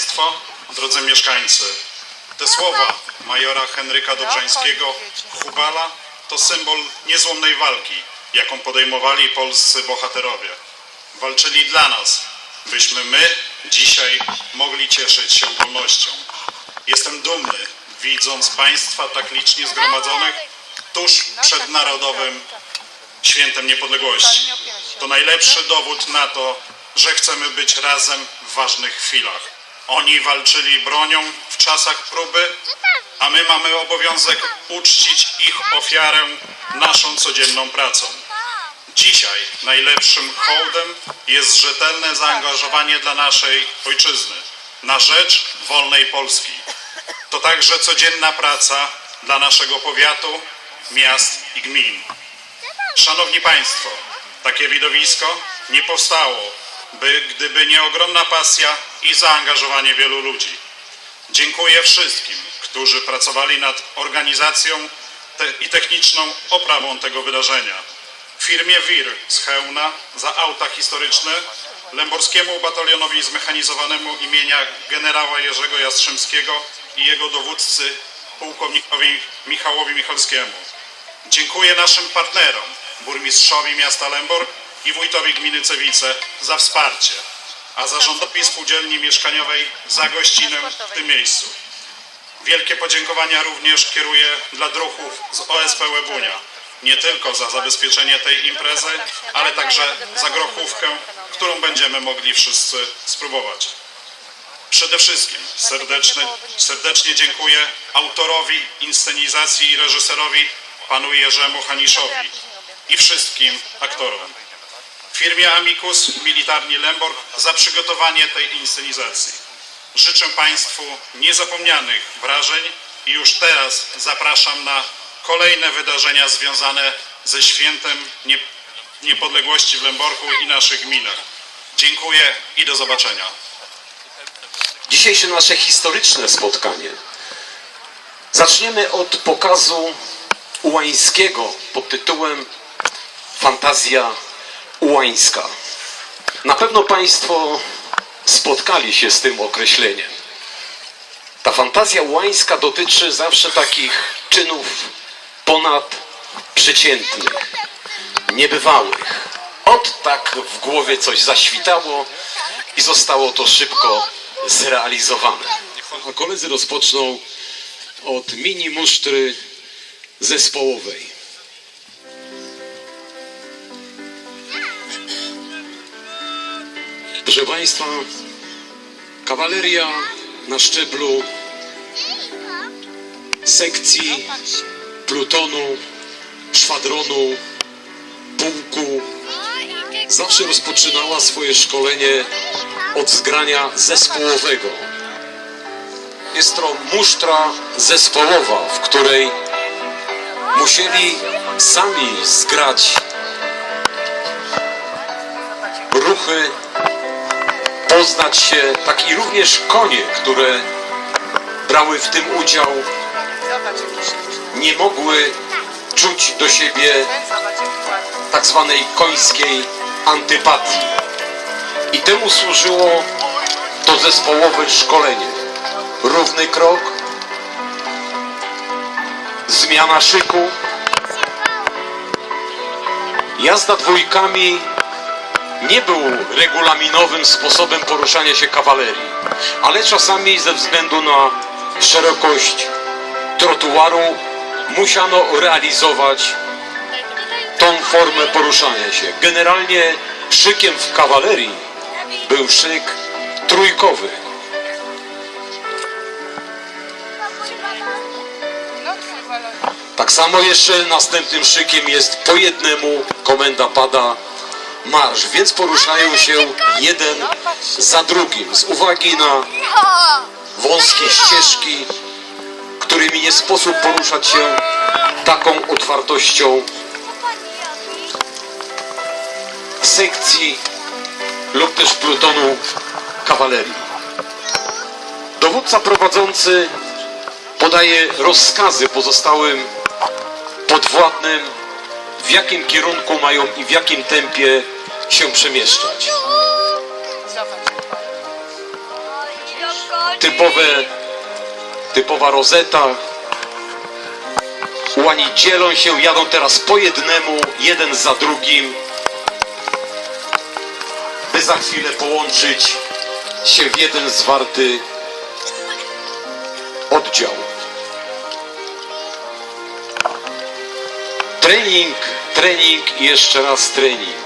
Państwo, drodzy mieszkańcy, te słowa majora Henryka Dobrzańskiego, Hubala, to symbol niezłomnej walki, jaką podejmowali polscy bohaterowie. Walczyli dla nas, byśmy my dzisiaj mogli cieszyć się wolnością. Jestem dumny, widząc Państwa tak licznie zgromadzonych tuż przed Narodowym Świętem Niepodległości. To najlepszy dowód na to, że chcemy być razem w ważnych chwilach. Oni walczyli bronią w czasach próby, a my mamy obowiązek uczcić ich ofiarę naszą codzienną pracą. Dzisiaj najlepszym hołdem jest rzetelne zaangażowanie dla naszej ojczyzny na rzecz wolnej Polski. To także codzienna praca dla naszego powiatu, miast i gmin. Szanowni Państwo, takie widowisko nie powstało, by gdyby nie ogromna pasja i zaangażowanie wielu ludzi. Dziękuję wszystkim, którzy pracowali nad organizacją te i techniczną oprawą tego wydarzenia. Firmie WIR z Chełna za auta historyczne, Lęborskiemu Batalionowi Zmechanizowanemu imienia generała Jerzego Jastrzębskiego i jego dowódcy pułkownikowi Michałowi Michalskiemu. Dziękuję naszym partnerom, burmistrzowi miasta Lęborg i wójtowi gminy Cewice za wsparcie, a zarządowi spółdzielni mieszkaniowej za gościnę w tym miejscu. Wielkie podziękowania również kieruję dla druhów z OSP Łebunia. Nie tylko za zabezpieczenie tej imprezy, ale także za grochówkę, którą będziemy mogli wszyscy spróbować. Przede wszystkim serdeczne, serdecznie dziękuję autorowi inscenizacji i reżyserowi panu Jerzemu Haniszowi i wszystkim aktorom. Firmie Amicus Militarni Lemborg za przygotowanie tej inscenizacji. Życzę Państwu niezapomnianych wrażeń i już teraz zapraszam na kolejne wydarzenia związane ze świętem Nie- niepodległości w Lęborku i naszych gminach. Dziękuję i do zobaczenia. Dzisiejsze nasze historyczne spotkanie zaczniemy od pokazu ułańskiego pod tytułem Fantazja ułańska. Na pewno Państwo spotkali się z tym określeniem. Ta fantazja ułańska dotyczy zawsze takich czynów ponadprzeciętnych, niebywałych. Od tak w głowie coś zaświtało i zostało to szybko zrealizowane. A koledzy rozpoczną od mini musztry zespołowej. Proszę Państwa, kawaleria na szczeblu sekcji, plutonu, szwadronu, pułku zawsze rozpoczynała swoje szkolenie od zgrania zespołowego. Jest to musztra zespołowa, w której musieli sami zgrać ruchy, poznać się, tak i również konie, które brały w tym udział, nie mogły czuć do siebie tak zwanej końskiej antypatii. I temu służyło to zespołowe szkolenie. Równy krok, zmiana szyku, jazda dwójkami nie był regulaminowym sposobem poruszania się kawalerii, ale czasami ze względu na szerokość trotuaru musiano realizować tą formę poruszania się. Generalnie szykiem w kawalerii był szyk trójkowy. Tak samo jeszcze następnym szykiem jest po jednemu komenda pada marsz, więc poruszają się jeden za drugim. Z uwagi na wąskie ścieżki, którymi nie sposób poruszać się taką otwartością sekcji lub też plutonu kawalerii. Dowódca prowadzący podaje rozkazy pozostałym podwładnym w jakim kierunku mają i w jakim tempie się przemieszczać. Typowe, typowa rozeta. Ułani dzielą się, jadą teraz po jednemu, jeden za drugim, by za chwilę połączyć się w jeden zwarty oddział. Trening, trening i jeszcze raz trening.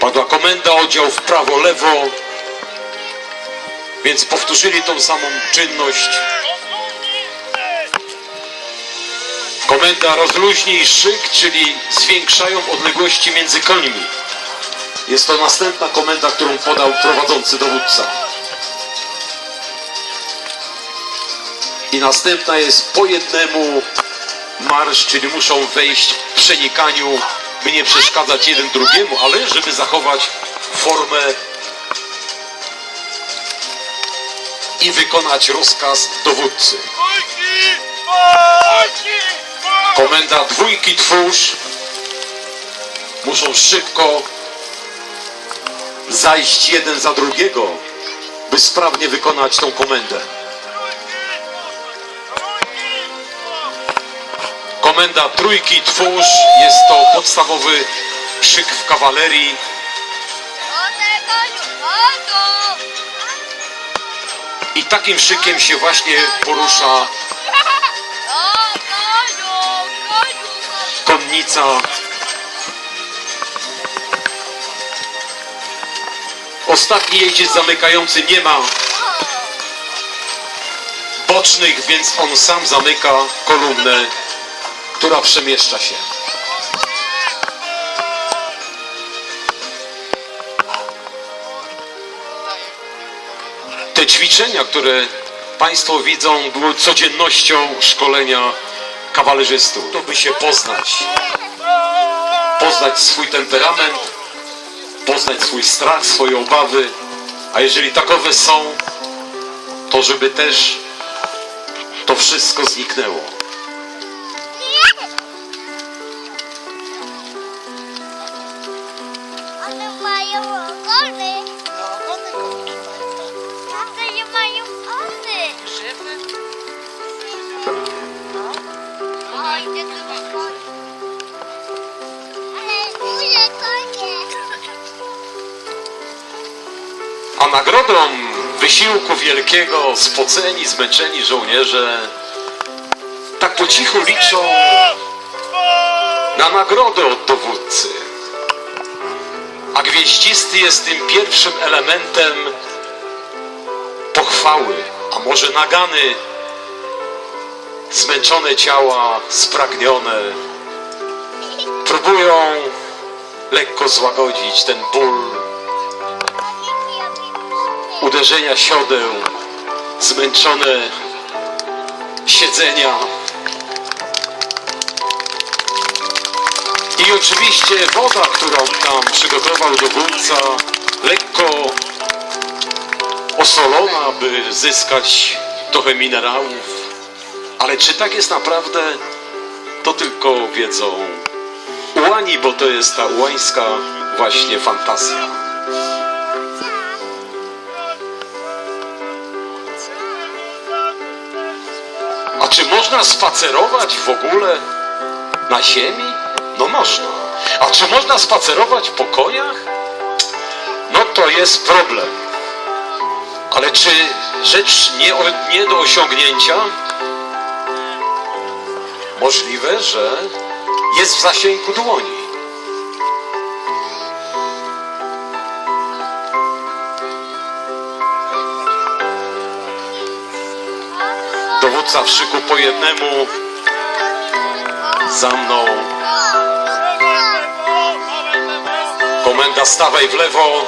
Padła komenda, oddział w prawo, lewo. Więc powtórzyli tą samą czynność. Komenda rozluźnij szyk, czyli zwiększają odległości między końmi. Jest to następna komenda, którą podał prowadzący dowódca. I następna jest po jednemu marsz, czyli muszą wejść w przenikaniu, by nie przeszkadzać jeden drugiemu, ale żeby zachować formę i wykonać rozkaz dowódcy. Komenda dwójki twórz muszą szybko zajść jeden za drugiego, by sprawnie wykonać tą komendę. Komenda trójki twórz jest to podstawowy szyk w kawalerii. I takim szykiem się właśnie porusza konnica. Ostatni jeździec zamykający nie ma bocznych, więc on sam zamyka kolumnę, która przemieszcza się. Te ćwiczenia, które Państwo widzą, były codziennością szkolenia kawalerzystów. To by się poznać. Poznać swój temperament, poznać swój strach, swoje obawy, a jeżeli takowe są, to żeby też to wszystko zniknęło. Mają ogony. No, ogony komiczne mają. One nie mają ogony. Żywy. Ale duże konie. A nagrodą wysiłku wielkiego spoceni, zmęczeni żołnierze tak po cichu liczą na nagrodę od dowódcy. Gwieździsty jest tym pierwszym elementem pochwały, a może nagany, zmęczone ciała, spragnione, próbują lekko złagodzić ten ból uderzenia siodeł, zmęczone siedzenia. I oczywiście woda, którą tam przygotował dowódca, lekko osolona, by zyskać trochę minerałów. Ale czy tak jest naprawdę, to tylko wiedzą ułani, bo to jest ta ułańska właśnie fantazja. A czy można spacerować w ogóle na ziemi? No można. A czy można spacerować po koniach? No to jest problem. Ale czy rzecz nie, nie do osiągnięcia? Możliwe, że jest w zasięgu dłoni. Dowódca w szyku po jednemu, za mną. Komenda stawaj w lewo.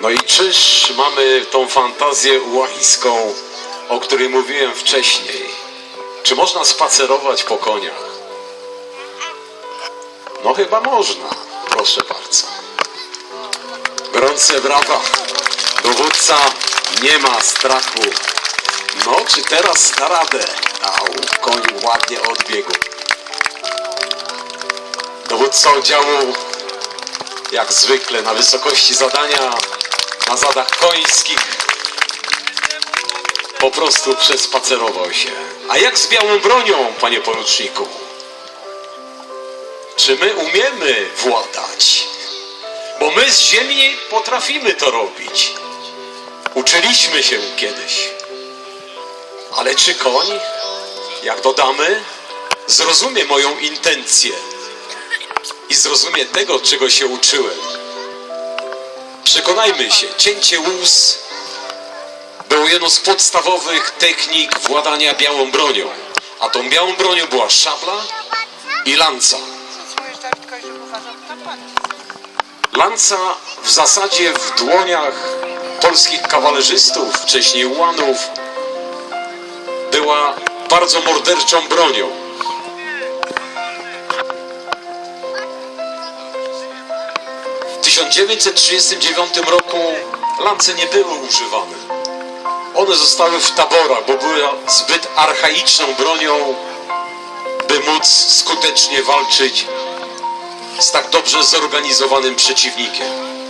No i czyż mamy tą fantazję ułahiską, o której mówiłem wcześniej? Czy można spacerować po koniach? No chyba można, proszę bardzo. Gorące brawa. Dowódca nie ma strachu. No, czy teraz da radę? Au, koń ładnie odbiegł. Dowódca oddziału, jak zwykle, na wysokości zadania, na zadach końskich, po prostu przespacerował się. A jak z białą bronią, panie poruczniku? Czy my umiemy władać? Bo my z ziemi potrafimy to robić. Uczyliśmy się kiedyś. Ale czy koń, jak dodamy, zrozumie moją intencję i zrozumie tego, czego się uczyłem? Przekonajmy się, cięcie łus było jedną z podstawowych technik władania białą bronią. A tą białą bronią była szabla i lanca. Lanca w zasadzie w dłoniach polskich kawalerzystów, wcześniej ułanów, była bardzo morderczą bronią. W 1939 roku lance nie były używane. One zostały w taborach, bo były zbyt archaiczną bronią, by móc skutecznie walczyć z tak dobrze zorganizowanym przeciwnikiem.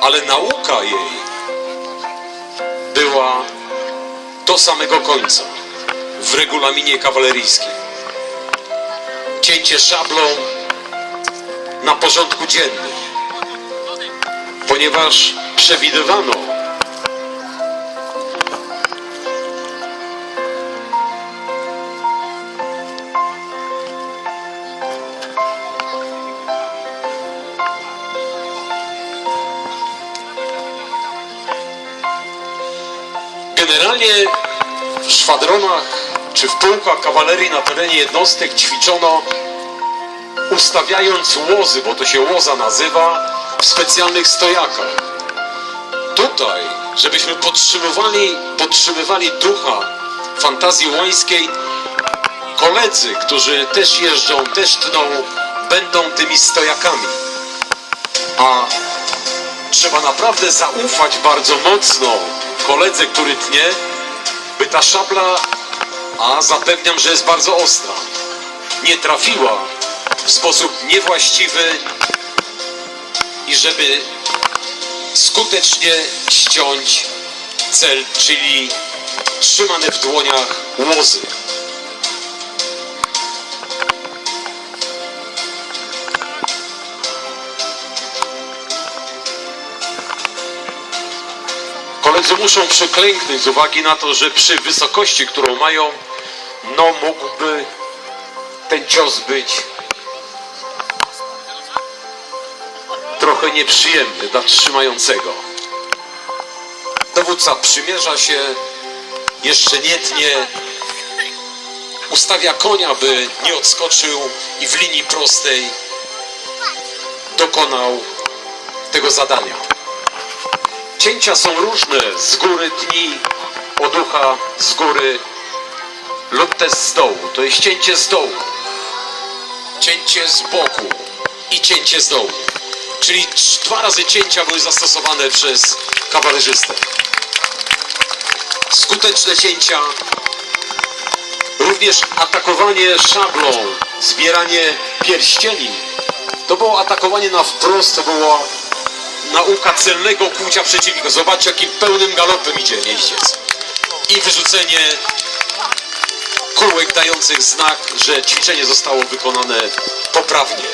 Ale nauka jej była do samego końca w regulaminie kawaleryjskim. Cięcie szablą na porządku dziennym, ponieważ przewidywano, szwadronach czy w pułkach kawalerii na terenie jednostek ćwiczono ustawiając łozy, bo to się łoza nazywa, w specjalnych stojakach. Tutaj, żebyśmy podtrzymywali, podtrzymywali ducha fantazji łańskiej, koledzy, którzy też jeżdżą, też tną, będą tymi stojakami. A trzeba naprawdę zaufać bardzo mocno koledze, który tnie, by ta szabla, a zapewniam, że jest bardzo ostra, nie trafiła w sposób niewłaściwy i żeby skutecznie ściąć cel, czyli trzymane w dłoniach łozy. Koledzy muszą przeklęknąć z uwagi na to, że przy wysokości, którą mają, no mógłby ten cios być trochę nieprzyjemny dla trzymającego. Dowódca przymierza się, jeszcze nie tnie, ustawia konia, by nie odskoczył i w linii prostej dokonał tego zadania. Cięcia są różne, z góry tni, od ucha, z góry lub też z dołu. To jest cięcie z dołu, cięcie z boku i cięcie z dołu. Czyli dwa razy cięcia były zastosowane przez kawalerzystę. Skuteczne cięcia, również atakowanie szablą, zbieranie pierścieni. To było atakowanie na wprost, to było nauka celnego kłucia przeciwnika. Zobaczcie, jakim pełnym galopem idzie jeździec. I wyrzucenie kółek dających znak, że ćwiczenie zostało wykonane poprawnie.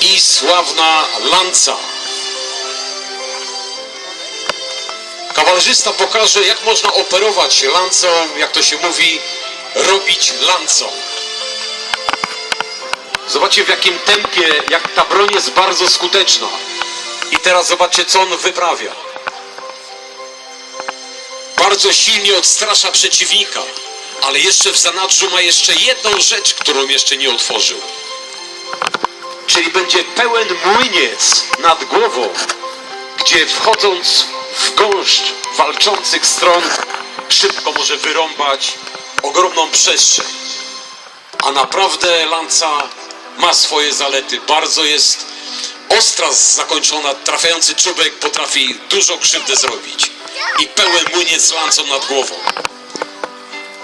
I sławna lanca. Kawalerzysta pokaże, jak można operować lancą, jak to się mówi, robić lancą. Zobaczcie w jakim tempie, jak ta broń jest bardzo skuteczna. I teraz zobaczcie, co on wyprawia. Bardzo silnie odstrasza przeciwnika, ale jeszcze w zanadrzu ma jeszcze jedną rzecz, którą jeszcze nie otworzył. Czyli będzie pełen młyniec nad głową, gdzie wchodząc w gąszcz walczących stron, szybko może wyrąbać ogromną przestrzeń. a naprawdę lanca ma swoje zalety. Bardzo jest ostra, zakończona, trafiający czubek potrafi dużo krzywdy zrobić. I pełen młyniec lancą nad głową.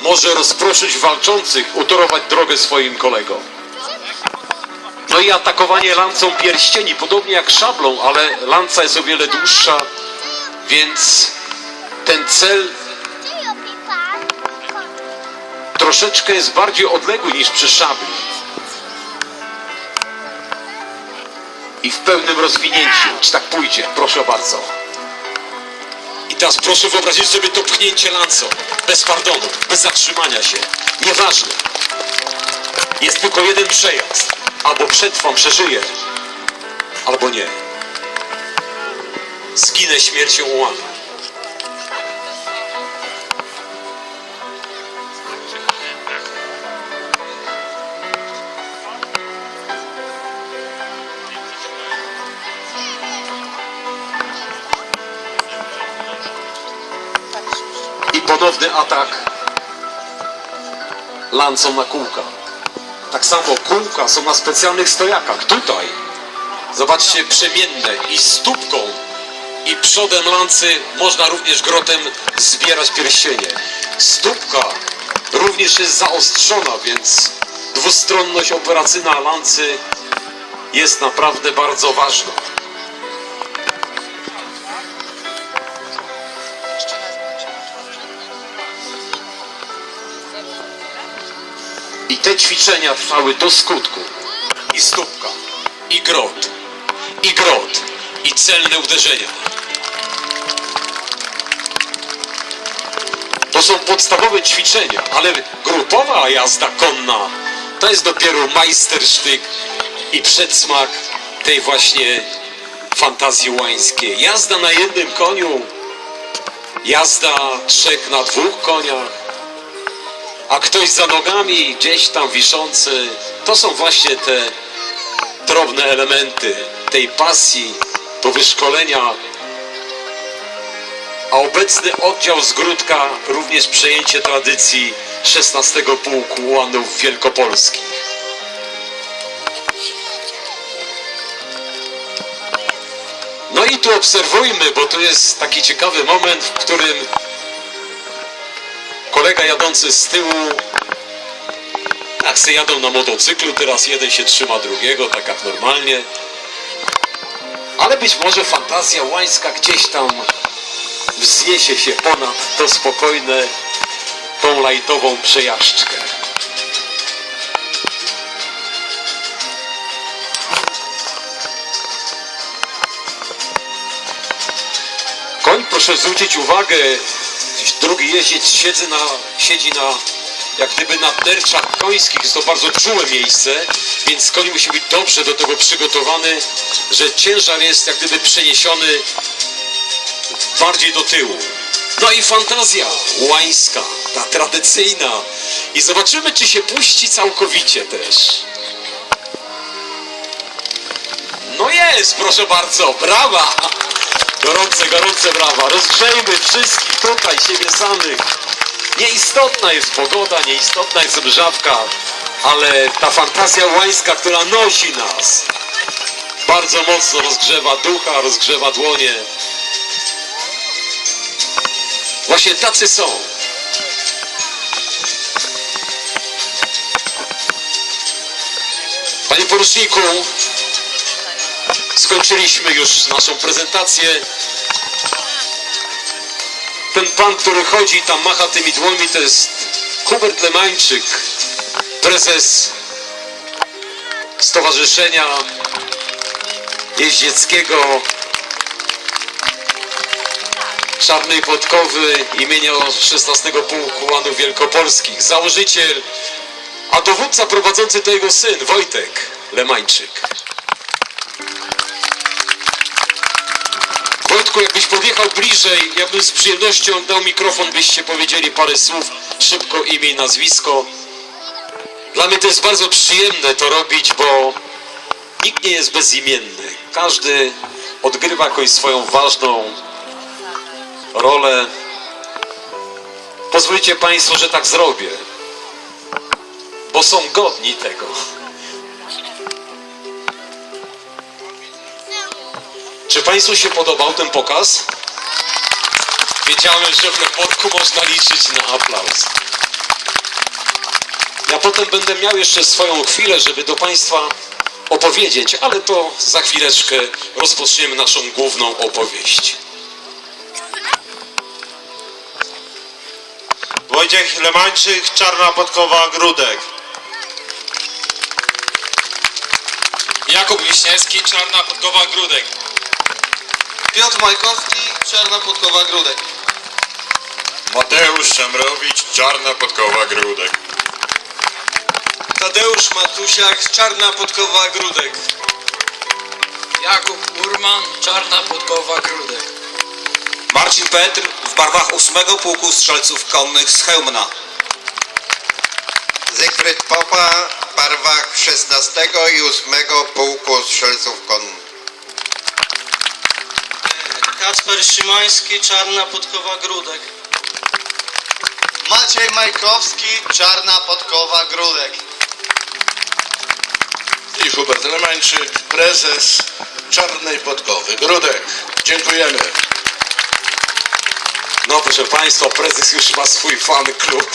Może rozproszyć walczących, utorować drogę swoim kolegom. No i atakowanie lancą pierścieni, podobnie jak szablą, ale lanca jest o wiele dłuższa, więc ten cel troszeczkę jest bardziej odległy niż przy szabli. I w pełnym rozwinięciu. Czy tak pójdzie? Proszę bardzo. I teraz proszę wyobrazić sobie to pchnięcie lancą. Bez pardonu, bez zatrzymania się. Nieważne. Jest tylko jeden przejazd. Albo przetrwam, przeżyję, albo nie. Zginę śmiercią ułamia. Ponowny atak lancą na kółka. Tak samo kółka są na specjalnych stojakach. Tutaj, zobaczcie, przemienne i stópką i przodem lancy można również grotem zbierać pierścienie. Stópka również jest zaostrzona, więc dwustronność operacyjna lancy jest naprawdę bardzo ważna. Te ćwiczenia trwały do skutku. I stópka, i grot, i grot, i celne uderzenia. To są podstawowe ćwiczenia, ale grupowa jazda konna to jest dopiero majstersztyk i przedsmak tej właśnie fantazji łańskiej. Jazda na jednym koniu, jazda trzech na dwóch koniach, a ktoś za nogami gdzieś tam wiszący, to są właśnie te drobne elementy tej pasji, to wyszkolenia. A obecny oddział z Gródka również przejęcie tradycji 16 Pułku Ułanów Wielkopolskich. No i tu obserwujmy, bo to jest taki ciekawy moment, w którym kolega jadący z tyłu, jak se jadą na motocyklu, teraz jeden się trzyma drugiego, tak jak normalnie. Ale być może fantazja łańska gdzieś tam wzniesie się ponad to spokojne, tą lajtową przejażdżkę. Koń, proszę zwrócić uwagę, drugi jeździec siedzi na, siedzi na jak gdyby na derczach końskich, jest to bardzo czułe miejsce, więc koń musi być dobrze do tego przygotowany, że ciężar jest jak gdyby przeniesiony bardziej do tyłu. No i fantazja łańska, ta tradycyjna. I zobaczymy, czy się puści całkowicie też. No jest, proszę bardzo, brawa! Gorące, gorące brawa. Rozgrzejmy wszystkich tutaj, siebie samych. Nieistotna jest pogoda, nieistotna jest mrzawka, ale ta fantazja łańska, która nosi nas, bardzo mocno rozgrzewa ducha, rozgrzewa dłonie. Właśnie tacy są. Panie poruczniku, skończyliśmy już naszą prezentację. Ten pan, który chodzi tam macha tymi dłońmi, to jest Hubert Lemańczyk, prezes Stowarzyszenia Jeździeckiego Czarnej Podkowy imienia 16 Pułku Łanów Wielkopolskich, założyciel, a dowódca prowadzący to jego syn Wojtek Lemańczyk. Podjechał bliżej, ja bym z przyjemnością dał mikrofon, byście powiedzieli parę słów, szybko imię i nazwisko. Dla mnie to jest bardzo przyjemne to robić, bo nikt nie jest bezimienny. Każdy odgrywa jakąś swoją ważną rolę. Pozwólcie Państwo, że tak zrobię. bo są godni tego. Czy Państwu się podobał ten pokaz? Wiedziałem, że w Lepotku można liczyć na aplauz. Ja potem będę miał jeszcze swoją chwilę, żeby do Państwa opowiedzieć, ale to za chwileczkę rozpoczniemy naszą główną opowieść. Wojciech Lemańczyk, Czarna Podkowa, Grudek. Jakub Wiśniewski, Czarna Podkowa Grudek. Piotr Majkowski, Czarna Podkowa, Grudek. Mateusz Szemrowicz, Czarna Podkowa Grudek. Tadeusz Matusiak, Czarna Podkowa, Grudek. Jakub Urman, Czarna Podkowa Grudek. Marcin Petr w barwach 8 Pułku Strzelców Konnych z Chełmna. Zygfryd Popa w barwach 16 i 8 Pułku Strzelców Konnych. Kacper Szymański, Czarna Podkowa, Grudek. Maciej Majkowski, Czarna Podkowa Grudek. i Hubert Lemańczyk, prezes Czarnej Podkowy. Grudek, dziękujemy. No proszę Państwa, prezes już ma swój fan klub.